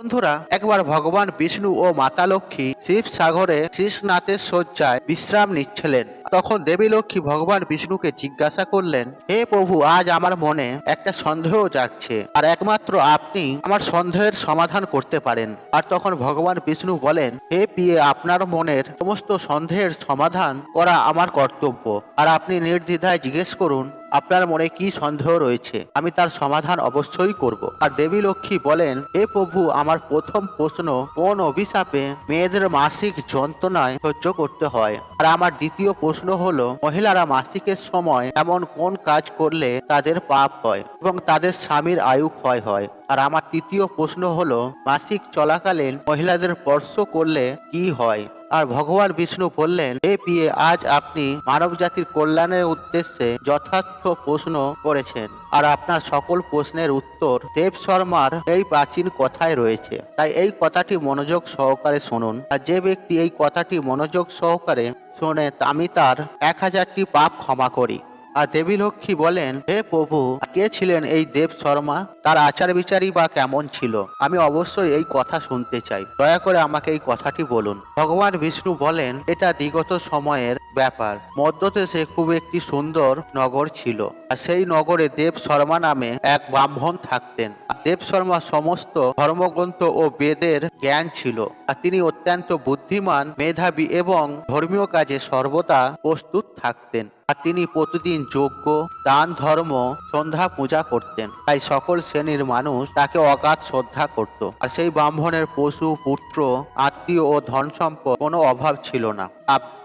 বন্ধুরা, একবার ভগবান বিষ্ণু ও মাতা লক্ষ্মী শিব সাগরে শীষনাথের শয্যায় বিশ্রাম নিচ্ছিলেন। তখন দেবী লক্ষ্মী ভগবান বিষ্ণুকে জিজ্ঞাসা করলেন, হে প্রভু, আজ আমার মনে একটা সন্দেহ জাগছে, আর একমাত্র আপনি আমার সন্দেহের সমাধান করতে পারেন। আর তখন ভগবান বিষ্ণু বলেন, হে পিয়ে আপনার মনের সমস্ত সন্দেহের সমাধান করা আমার কর্তব্য, আর আপনি নির্দ্বিধায় জিজ্ঞেস করুন আপনার মনে কি সন্দেহ রয়েছে? আমি তার সমাধান অবশ্যই করব। আর দেবী লক্ষ্মী বলেন, হে প্রভু, আমার প্রথম প্রশ্ন, কোন অভিশাপে মেয়েদের মাসিক যন্ত্রণায় সহ্য করতে হয়? আর আমার দ্বিতীয় প্রশ্ন হলো, মহিলারা মাসিকের সময় এমন কোন কাজ করলে তাদের পাপ হয় এবং তাদের স্বামীর আয়ু ক্ষয় হয়? আর আমার তৃতীয় প্রশ্ন হলো, মাসিক চলাকালীন মহিলাদের স্পর্শ করলে কি হয়? আর ভগবান বিষ্ণু বললেন, হে পিয়ে আজ আপনি মানব জাতির কল্যাণের উদ্দেশ্যে যথার্থ প্রশ্ন করেছেন। আর আপনার সকল প্রশ্নের উত্তর দেব শর্মার এই প্রাচীন কথায় রয়েছে। তাই এই কথাটি মনোযোগ সহকারে শুনুন। আর যে ব্যক্তি এই কথাটি মনোযোগ সহকারে শোনে, আমি তার এক হাজারটি পাপ ক্ষমা করি। আর দেবী লক্ষ্মী বলেন, হে প্রভু, কে ছিলেন এই দেব শর্মা? তার আচার বিচারই বা কেমন ছিল, আমি অবশ্যই এই কথা শুনতে চাই। দয়া করে আমাকে এই কথাটি বলুন। ভগবান বিষ্ণু বলেন, এটা বিগত সময়ের ব্যাপার। মধ্যদেশে খুব একটি সুন্দর নগর ছিল, আর সেই নগরে দেব শর্মা নামে এক ব্রাহ্মণ থাকতেন। দেব শর্মা সমস্ত ধর্মগ্রন্থ ও বেদের জ্ঞান ছিল, আর তিনি অত্যন্ত বুদ্ধিমান, মেধাবী এবং ধর্মীয় কাজে সর্বদা প্রস্তুত থাকতেন। আর তিনি প্রতিদিন যজ্ঞ, দান ধর্ম, সন্ধ্যা পূজা করতেন। তাই সকল শ্রেণির মানুষ তাকে অগাধ শ্রদ্ধা করত। আর সেই ব্রাহ্মণের পশু, পুত্র, আত্মীয় ও ধন সম্পদ কোনো অভাব ছিল না।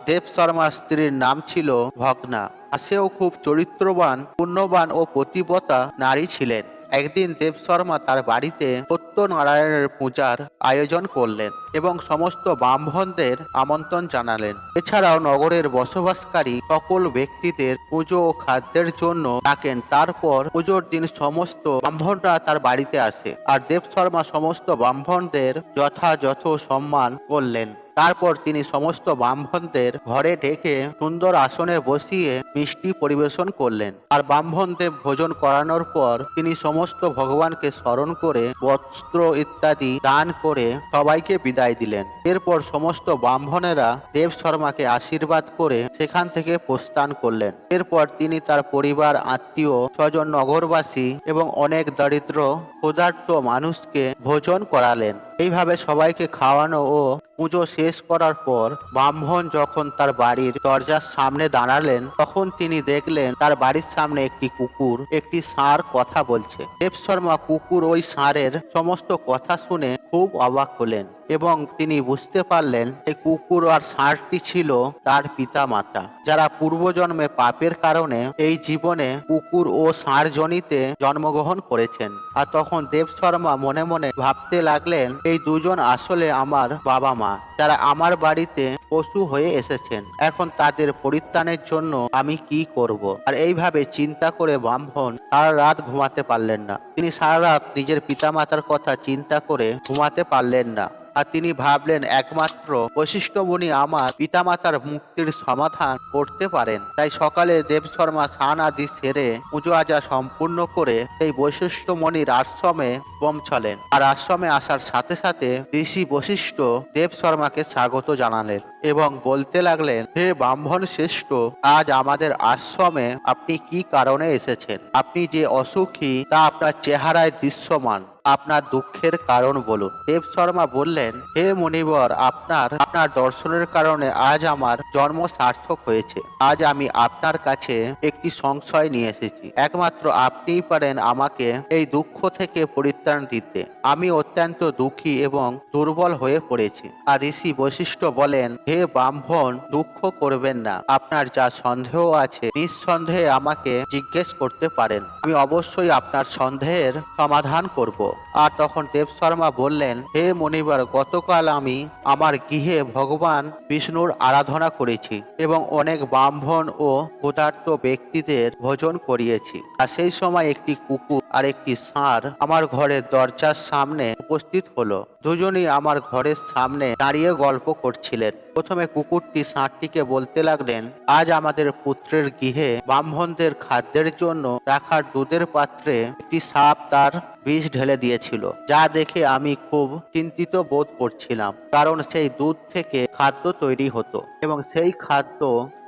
দেব শর্মার স্ত্রীর নাম ছিল ভগ্না। আর সেও খুব চরিত্রবান, পুণ্যবান ও প্রতিবতা নারী ছিলেন। একদিন দেব শর্মা তার বাড়িতে সত্যনারায়ণের পূজার আয়োজন করলেন এবং সমস্ত ব্রাহ্মণদের আমন্ত্রণ জানালেন। এছাড়াও নগরের বসবাসকারী সকল ব্যক্তিদের পুজো ও খাদ্যের জন্য ডাকেন। তারপর পুজোর দিন সমস্ত ব্রাহ্মণরা তার বাড়িতে আসে। আর দেব শর্মা সমস্ত ব্রাহ্মণদের যথাযথ সম্মান করলেন। তারপর তিনি সমস্ত ব্রাহ্মণদের ঘরে ডেকে সুন্দর আসনে বসিয়ে মিষ্টি পরিবেশন করলেন। আর ব্রাহ্মণদের ভোজন করানোর পর তিনি সমস্ত ভগবানকে স্মরণ করে বস্ত্র ইত্যাদি দান করে সবাইকে বিদায় দিলেন। এরপর সমস্ত ব্রাহ্মণেরা দেব শর্মাকে আশীর্বাদ করে সেখান থেকে প্রস্থান করলেন। এরপর তিনি তার পরিবার, আত্মীয়, স্বজন, নগরবাসী এবং অনেক দরিদ্র, ক্ষুধার্ত মানুষকে ভোজন করালেন। এইভাবে সবাইকে খাওয়ানো ও পুজো শেষ করার পর ব্রাহ্মণ যখন তার বাড়ির দরজার সামনে দাঁড়ালেন, তখন তিনি দেখলেন তার বাড়ির সামনে একটি কুকুর, একটি ষাঁড় কথা বলছে। দেব শর্মা কুকুর ওই ষাঁড়ের সমস্ত কথা শুনে খুব অবাক হলেন। এবং তিনি বুঝতে পারলেন এই কুকুর আর ষাঁড়টি ছিল তার পিতা মাতা যারা পূর্বজন্মে পাপের কারণে এই জীবনে কুকুর ও ষাঁড় জনিতে জন্মগ্রহণ করেছেন। আর তখন দেব শর্মা মনে মনে ভাবতে লাগলেন, এই দুজন আসলে আমার বাবা মা, যারা আমার বাড়িতে পশু হয়ে এসেছেন। এখন তাদের পরিত্রাণের জন্য আমি কি করব। আর এইভাবে চিন্তা করে ব্রাহ্মণ সারা রাত ঘুমাতে পারলেন না। তিনি সারা রাত নিজের পিতামাতার কথা চিন্তা করে ঘুমাতে পারলেন না। আর তিনি ভাবলেন, একমাত্র বৈশিষ্ট্যমণি আমার পিতামাতার মুক্তির সমাধান করতে পারেন। তাই সকালে দেব শর্মা স্নান আদি সেরে পুজো আজা সম্পূর্ণ করে সেই বৈশিষ্ট্যমণির আশ্রমে পৌঁছলেন। আর আশ্রমে আসার সাথে সাথে ঋষি বৈশিষ্ট্য দেব শর্মাকে স্বাগত জানালেন এবং বলতে লাগলেন, হে ব্রাহ্মণ শ্রেষ্ঠ, আজ আমাদের আশ্রমে আপনি কি কারণে এসেছেন? আপনি যে অসুখী তা আপনার চেহারায় দৃশ্যমান। আপনার দুঃখের কারণ বলুন। দেব শর্মা বললেন, হে মনিবর, আপনার আপনার দর্শনের কারণে আজ আমার জন্ম সার্থক হয়েছে। আজ আমি আপনার কাছে একটি সংশয় নিয়ে এসেছি। একমাত্র আপনিই পারেন আমাকে এই দুঃখ থেকে পরিত্রাণ দিতে। আমি অত্যন্ত দুঃখী এবং দুর্বল হয়ে পড়েছি। আর ঋষি বৈশিষ্ট্য বলেন, হে ব্রাহ্মণ, দুঃখ করবেন না। আপনার যা সন্দেহ আছে, নিঃসন্দেহে আমাকে জিজ্ঞেস করতে পারেন। আমি অবশ্যই আপনার সন্দেহের সমাধান করব। আর তখন দেব শর্মা বললেন, হে মনিবার, গতকাল আমি আমার গৃহে ভগবান বিষ্ণুর আরাধনা করেছি এবং অনেক ব্রাহ্মণ ও ক্ষুধার্ত ব্যক্তিদের ভোজন করিয়েছি। আর সেই সময় একটি কুকুর আর একটি ষাঁড় আমার ঘরের দরজার সামনে উপস্থিত হলো। দুজনই আমার ঘরের সামনে দাঁড়িয়ে গল্প করছিলেন। প্রথমে কুকুরটি ষাঁড়টিকে বলতে লাগলেন, আজ আমাদের পুত্রের গৃহে ব্রাহ্মণদের খাদ্যের জন্য রাখার দুধের পাত্রে একটি সাপ তার বিষ ঢেলে দিয়েছিল, যা দেখে আমি খুব চিন্তিত বোধ করছিলাম, কারণ সেই দুধ থেকে খাদ্য তৈরি হতো এবং সেই খাদ্য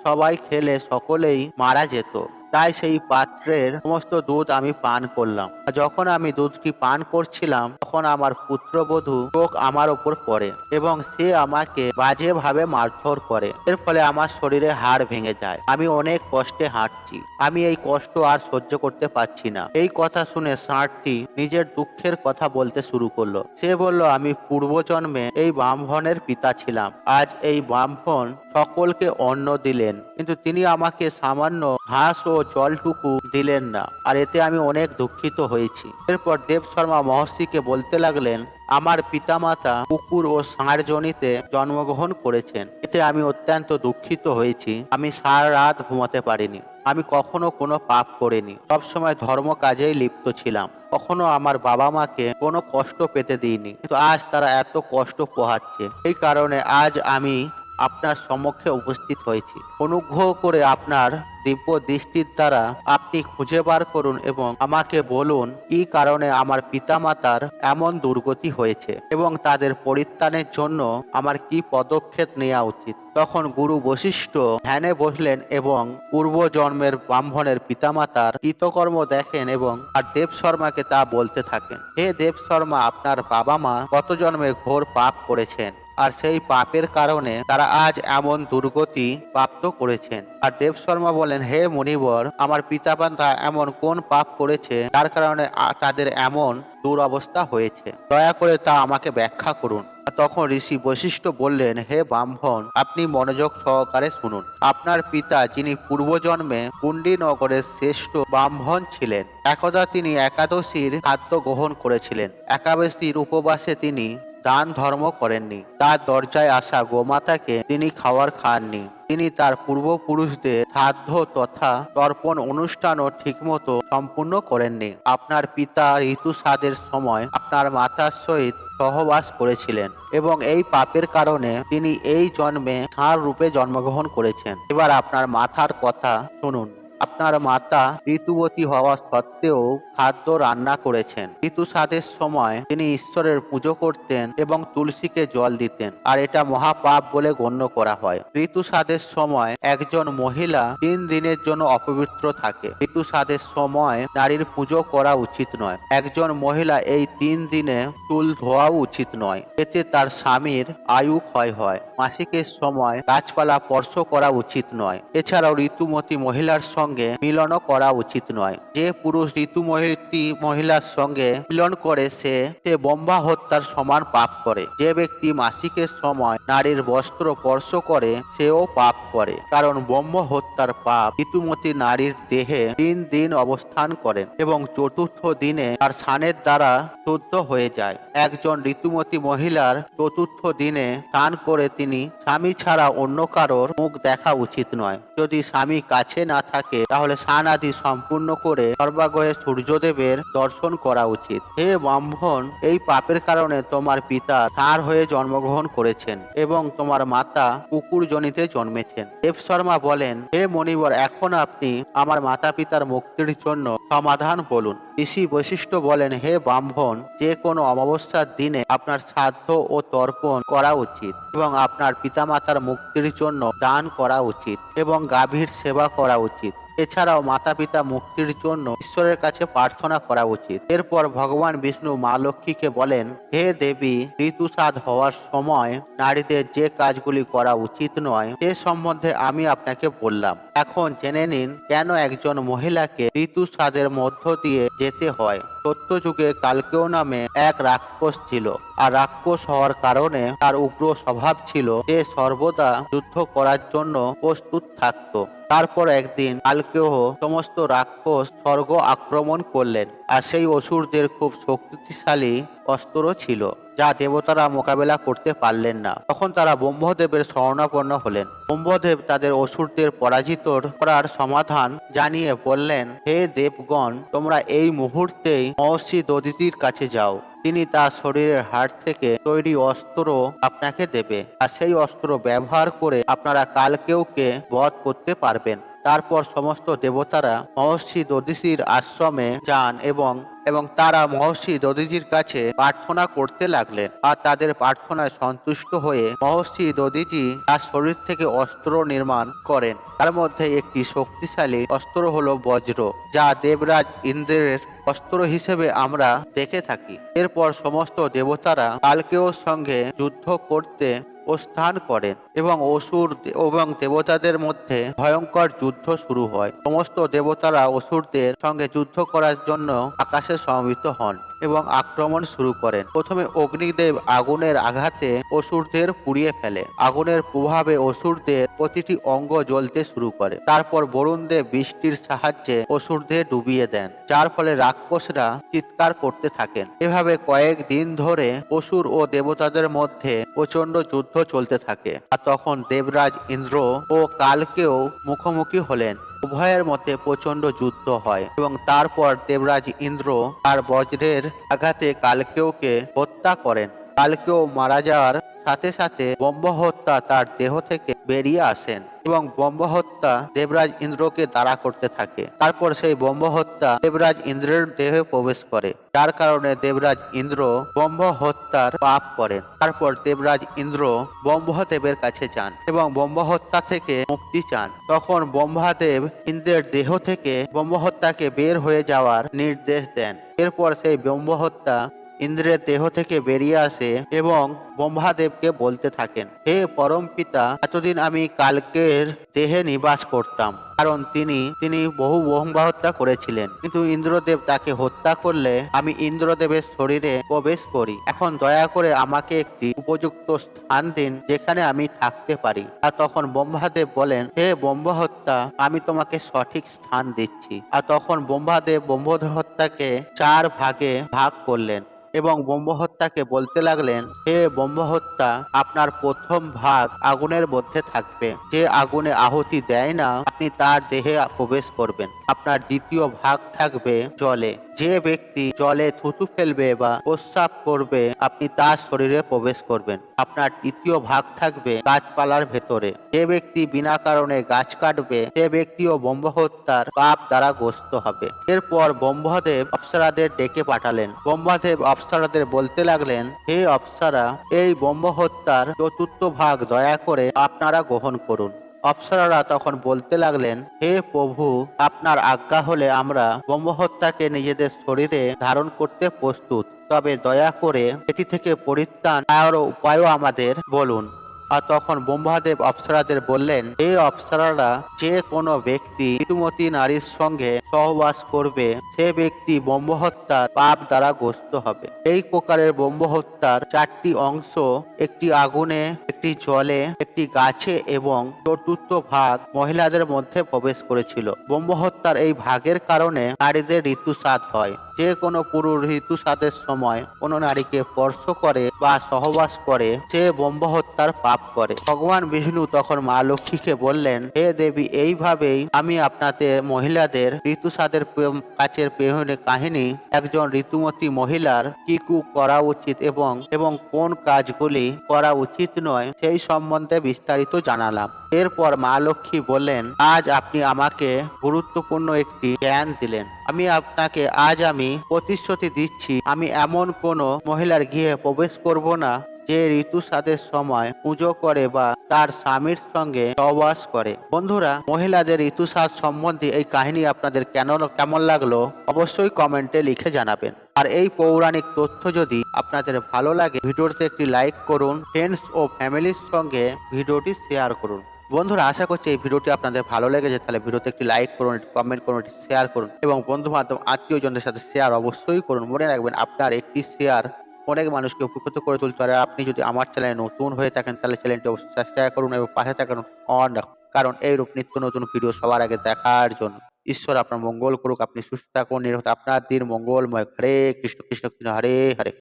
সবাই খেলে সকলেই মারা যেত। তাই সেই পাত্রের সমস্ত দুধ আমি পান করলাম। যখন আমি দুধটি পান করছিলাম, তখন আমার পুত্রবধূ চোখ আমার ওপর পড়ে এবং সে আমাকে বাজেভাবে মারধর করে। এর ফলে আমার শরীরে হাড় ভেঙে যায়। আমি অনেক কষ্টে হাঁটছি। আমি এই কষ্ট আর সহ্য করতে পারছি না। এই কথা শুনে ষাঁড়টি নিজের দুঃখের কথা বলতে শুরু করল। সে বলল, আমি পূর্বজন্মে এই ব্রাহ্মণের পিতা ছিলাম। আজ এই ব্রাহ্মণ সকলকে অন্ন দিলেন, কিন্তু তিনি আমাকে সামান্য ঘাস ও জলটুকু দিলেন না, আর এতে আমি অনেক দুঃখিত হয়েছি। এরপর দেব শর্মা মহর্ষিকে বলতে লাগলেন, আমার পিতামাতা কুকুর ও ষাঁড় জনিতে জন্মগ্রহণ করেছেন, এতে আমি অত্যন্ত দুঃখিত হয়েছি, আমি সারা রাত ঘুমাতে পারিনি, আমি কখনো কোনো পাপ করিনি সবসময় ধর্ম কাজেই লিপ্ত ছিলাম, কখনো আমার বাবা মাকে কোনো কষ্ট পেতে দিইনি, কিন্তু আজ তারা এত কষ্ট পোহাচ্ছে, এই কারণে আজ আমি আপনার সম্মুখে উপস্থিত হয়েছি। অনুগ্রহ করে আপনার দিব্য দৃষ্টির দ্বারা আপনি খুঁজে বার করুন এবং আমাকে বলুন, কি কারণে আমার পিতামাতার এমন দুর্গতি হয়েছে এবং তাদের পরিত্রাণের জন্য আমার কি পদক্ষেপ নেওয়া উচিত? তখন গুরু বশিষ্ঠ ধ্যানে বসলেন এবং পূর্বজন্মের ব্রাহ্মণের পিতামাতার কৃতকর্ম দেখেন এবং আর দেব শর্মাকে তা বলতে থাকেন, হে দেব শর্মা, আপনার বাবা মা গত জন্মে ঘোর পাপ করেছেন? আর সেই পাপের কারণে তারা আজ এমন দুর্গতি প্রাপ্ত করেছেন। আর দেব শর্মা বলেন, হে মণিবর আমার পিতামাতা এমন কোন পাপ করেছে যার কারণে তাদের এমন দুরবস্থা হয়েছে? দয়া করে তা আমাকে ব্যাখ্যা করুন। তখন ঋষি বৈশিষ্ট্য বললেন, হে ব্রাহ্মণ, আপনি মনোযোগ সহকারে শুনুন। আপনার পিতা, যিনি পূর্বজন্মে কুণ্ডিনগরের শ্রেষ্ঠ ব্রাহ্মণ ছিলেন, একদা তিনি একাদশীর খাদ্য গ্রহণ করেছিলেন। একাদশীর উপবাসে তিনি দান ধর্ম করেননি। তার দরজায় আসা গোমাতাকে তিনি খাওয়ার খাননি। তিনি তার পূর্বপুরুষদের শ্রাদ্ধ তথা তর্পণ অনুষ্ঠানও ঠিকমতো সম্পূর্ণ করেননি। আপনার পিতা ঋতুস্বাদের সময় আপনার মাতার সহিত সহবাস করেছিলেন এবং এই পাপের কারণে তিনি এই জন্মে ষাঁড় রূপে জন্মগ্রহণ করেছেন। এবার আপনার মাথার কথা শুনুন। আপনার মাতা ঋতুবতী হওয়া সত্ত্বেও খাদ্য রান্না করেছেন। ঋতুস্বাদের সময় তিনি ঈশ্বরের পুজো করতেন এবং তুলসীকে জল দিতেন। আর এটা মহাপাপ বলে গণ্য করা হয়। ঋতুস্বাদের সময় একজন মহিলা তিন দিনের জন্য অপবিত্র থাকে। ঋতুস্বাদের সময় নারীর পুজো করা উচিত নয়। একজন মহিলা এই তিন দিনে চুল ধোয়াও উচিত নয়। এতে তার স্বামীর আয়ু ক্ষয় হয়। মাসিকের সময় গাছপালা স্পর্শ করা উচিত নয়। এছাড়াও ঋতুমতী মহিলার সঙ্গে মিলনও করা উচিত নয়। যে পুরুষ ঋতুমতী মহিলার সঙ্গে মিলন করে সে সে বোম্বা হত্যার সমান পাপ করে। যে ব্যক্তি মাসিকের সময় নারীর বস্ত্র স্পর্শ করে, সেও পাপ করে। কারণ ব্রহ্ম হত্যার পাপ ঋতুমতী নারীর দেহে তিন দিন অবস্থান করেন এবং চতুর্থ দিনে তার স্নানের দ্বারা শুদ্ধ হয়ে যায়। একজন ঋতুমতী মহিলার চতুর্থ দিনে স্নান করে তিনি স্বামী ছাড়া অন্য কারোর মুখ দেখা উচিত নয়। যদি স্বামী কাছে না থাকে তাহলে স্নান আদি সম্পূর্ণ করে সর্বাগ্রহে সূর্যদেবের দর্শন করা উচিত। হে ব্রাহ্মণ, এই পাপের কারণে তোমার পিতা তার হয়ে জন্মগ্রহণ করেছেন এবং তোমার মাতা কুকুর জনিতে জন্মেছেন। দেব শর্মা বলেন, হে মণিবর, এখন আপনি আমার মাতা পিতার মুক্তির জন্য সমাধান বলুন। ঋষি বৈশিষ্ট্য বলেন, হে ব্রাহ্মণ, যে কোনো অমাবস্যার দিনে আপনার শ্রাদ্ধ ও তর্পণ করা উচিত এবং আপনার পিতামাতার মুক্তির জন্য দান করা উচিত এবং গাভীর সেবা করা উচিত। এছাড়াও মাতা পিতা মুক্তির জন্য ঈশ্বরের কাছে প্রার্থনা করা উচিত। এরপর ভগবান বিষ্ণু মা লক্ষ্মীকে বলেন, হে দেবী ঋতুসাদ হওয়ার সময় নারীদের যে কাজগুলি করা উচিত নয়, সে সম্বন্ধে আমি আপনাকে বললাম। এখন জেনে নিন কেন একজন মহিলাকে ঋতুস্বাদের মধ্য দিয়ে যেতে হয়। সত্যযুগে কালকেও নামে এক রাক্ষস ছিল। আর রাক্ষস হওয়ার কারণে তার উগ্র স্বভাব ছিল সে সর্বদা যুদ্ধ করার জন্য প্রস্তুত থাকতো। তারপর একদিন কালকেহ সমস্ত রাক্ষস স্বর্গ আক্রমণ করলেন। আর সেই অসুরদের খুব শক্তিশালী অস্ত্র ছিল। যা দেবতারা মোকাবেলা করতে পারলেন না। তখন তারা ব্রহ্মদেবের শরণাপন্ন হলেন। ব্রহ্মদেব তাদের অসুরদের পরাজিত করার সমাধান জানিয়ে বললেন, হে দেবগণ, তোমরা এই মুহূর্তেই মহর্ষি দদিতির কাছে যাও। তিনি তার শরীরের হাড় থেকে তৈরি অস্ত্র আপনাকে দেবে। আর সেই অস্ত্র ব্যবহার করে আপনারা কালকেওকে বধ করতে পারবেন। তারপর সমস্ত দেবতারা মহর্ষি দদিসির আশ্রমে যান এবং এবং তারা মহর্ষি দদিজির কাছে প্রার্থনা করতে লাগলেন আর তাদের প্রার্থনায় সন্তুষ্ট হয়ে মহর্ষি দদিজি তার শরীর থেকে অস্ত্র নির্মাণ করেন। তার মধ্যে একটি শক্তিশালী অস্ত্র হল বজ্র, যা দেবরাজ ইন্দ্রের অস্ত্র হিসেবে আমরা দেখে থাকি। এরপর সমস্ত দেবতারা কালকেওর সঙ্গে যুদ্ধ করতে প্রস্থান করেন এবং অসুর এবং দেবতাদের মধ্যে ভয়ঙ্কর যুদ্ধ শুরু হয়। সমস্ত দেবতারা অসুরদের সঙ্গে যুদ্ধ করার জন্য আকাশে সমবেত হন। এবং আক্রমণ শুরু করেন। প্রথমে অগ্নিদেব আগুনের আঘাতে অসুরদের পুড়িয়ে ফেলে। আগুনের প্রভাবে অসুরদের প্রতিটি অঙ্গ জ্বলতে শুরু করে। তারপর বরুণদেব বৃষ্টির সাহায্যে অসুরদের ডুবিয়ে দেন। যার ফলে রাক্ষসরা চিৎকার করতে থাকেন। এভাবে কয়েক দিন ধরে অসুর ও দেবতাদের মধ্যে প্রচণ্ড যুদ্ধ চলতে থাকে। আর তখন দেবরাজ ইন্দ্র ও কালকেও মুখোমুখি হলেন। উভয়ের মতে প্রচণ্ড যুদ্ধ হয় এবং তারপর দেবরাজ ইন্দ্র তার বজ্রের আঘাতে কালকেওকে হত্যা করেন। কালকেও মারা যাওয়ার সাথে সাথে বম্ব হত্যা তার দেহ থেকে বেরিয়ে আসেন এবং ব্রহ্মহত্যা দেবরাজ ইন্দ্রকে তাড়া করতে থাকে। তারপর সেই ব্রহ্মহত্যা দেবরাজ ইন্দ্রের দেহে প্রবেশ করে। যার কারণে দেবরাজ ইন্দ্র ব্রহ্মহত্যার পাপ করেন। তারপর দেবরাজ ইন্দ্র ব্রহ্মদেবের কাছে যান এবং ব্রহ্মহত্যা থেকে মুক্তি চান। তখন ব্রহ্মাদেব ইন্দ্রের দেহ থেকে ব্রহ্মহত্যাকে বের হয়ে যাওয়ার নির্দেশ দেন। এরপর সেই ব্রহ্মহত্যা ইন্দ্রের দেহ থেকে বেরিয়ে আসে এবং ব্রহ্মাদেবকে বলতে থাকেন, হে পরম পিতা, এতদিন আমি কালকের দেহে নিবাস করতাম। কারণ তিনি তিনি বহু ব্রহ্মা করেছিলেন। কিন্তু ইন্দ্রদেব তাকে হত্যা করলে আমি ইন্দ্রদেবের শরীরে প্রবেশ করি। এখন দয়া করে আমাকে একটি উপযুক্ত স্থান দিন, যেখানে আমি থাকতে পারি। আর তখন ব্রহ্মাদেব বলেন, হে ব্রহ্মহত্যা, আমি তোমাকে সঠিক স্থান দিচ্ছি। আর তখন ব্রহ্মাদেব ব্রহ্মহত্যাকে চার ভাগে ভাগ করলেন এবং ব্রহ্মহত্যাকে বলতে লাগলেন, হে ব্রহ্মহত্যা আপনার প্রথম ভাগ আগুনের মধ্যে থাকবে। যে আগুনে আহুতি দেয় না, আপনি তার দেহে প্রবেশ করবেন। আপনার দ্বিতীয় ভাগ থাকবে জলে। যে ব্যক্তি জলে থুতু ফেলবে বা প্রস্রাব করবে, আপনি তার শরীরে প্রবেশ করবেন। আপনার তৃতীয় ভাগ থাকবে গাছপালার ভেতরে। যে ব্যক্তি বিনা কারণে গাছ কাটবে, সে ব্যক্তিও ব্রহ্মহত্যার পাপ দ্বারা গ্রস্ত হবে। এরপর ব্রহ্মদেব অপ্সরাদের ডেকে পাঠালেন। ব্রহ্মদেব অপ্সরাদের বলতে লাগলেন, হে অপ্সরা, এই ব্রহ্মহত্যার চতুর্থ ভাগ দয়া করে আপনারা গ্রহণ করুন। অপ্সরারা তখন বলতে লাগলেন, হে প্রভু, আপনার আজ্ঞা হলে আমরা ব্রহ্মহত্যাকে নিজেদের শরীরে ধারণ করতে প্রস্তুত। তবে দয়া করে এটি থেকে পরিত্রাণ পাওয়ার উপায়ও আমাদের বলুন। আর তখন ব্রহ্মাদেব অপ্সরাদের বললেন এই অপ্সরারা, যে কোনো ব্যক্তি ঋতুমতী নারীর সঙ্গে সহবাস করবে, সে ব্যক্তি ব্রহ্মহত্যার পাপ দ্বারা গ্রস্ত হবে। এই প্রকারের ব্রহ্মহত্যার চারটি অংশ, একটি আগুনে, একটি জলে, একটি গাছে এবং চতুর্থ ভাগ মহিলাদের মধ্যে প্রবেশ করেছিল। ব্রহ্মহত্যার এই ভাগের কারণে নারীদের ঋতুস্রাদ হয়। যে কোনো পুরুষ ঋতুস্রাদের সময় কোনো নারীকে স্পর্শ করে বা সহবাস করে, সে ব্রহ্মহত্যার পাপ করে। ভগবান বিষ্ণু তখন মা লক্ষ্মীকে বললেন, হে দেবী, এইভাবেই আমি আপনাদের মহিলাদের ঋতুস্রাদের প্রেম- কাছের প্রেমে কাহিনী, একজন ঋতুমতী মহিলার কি কু করা উচিত এবং এবং কোন কাজগুলি করা উচিত নয়, সেই সম্বন্ধে বিস্তারিত জানালাম। এরপর মা লক্ষ্মী বললেন, আজ আপনি আমাকে গুরুত্বপূর্ণ একটি জ্ঞান দিলেন। আমি আপনাকে আজ আমি প্রতিশ্রুতি দিচ্ছি, আমি এমন কোনো মহিলার গৃহে প্রবেশ করব না যে ঋতুস্রাদের সময় পুজো করে বা তার স্বামীর সঙ্গে সহবাস করে। বন্ধুরা, মহিলাদের ঋতুস্রাদ সম্বন্ধে এই কাহিনী আপনাদের কেন কেমন লাগল অবশ্যই কমেন্টে লিখে জানাবেন। আর এই পৌরাণিক তথ্য যদি আপনাদের ভালো লাগে ভিডিওতে একটি লাইক করুন ফ্রেন্ডস ও ফ্যামিলির সঙ্গে ভিডিওটি শেয়ার করুন। বন্ধুরা, আশা করছি এই ভিডিওটি আপনাদের ভালো লেগেছে, তাহলে ভিডিওতে একটি লাইক করুন কমেন্ট করুন শেয়ার করুন এবং বন্ধু বান্ধব আত্মীয়জনদের সাথে শেয়ার অবশ্যই করুন। মনে রাখবেন আপনার একটি শেয়ার অনেক মানুষকে উপকৃত করে তুলতে পারে আপনি যদি আমার চ্যানেলে নতুন হয়ে থাকেন, তাহলে চ্যানেলটি অবশ্যই সাবস্ক্রাইব করুন এবং পাশে থাকুন অন রাখুন। কারণ এইরূপ নিত্য নতুন ভিডিও সবার আগে দেখার জন্য। ঈশ্বর আপনার মঙ্গল করুক, আপনি সুস্থ থাকুন নিরাপদ আপনার দিন মঙ্গলময়। হরে কৃষ্ণ কৃষ্ণ কৃষ্ণ, হরে হরে।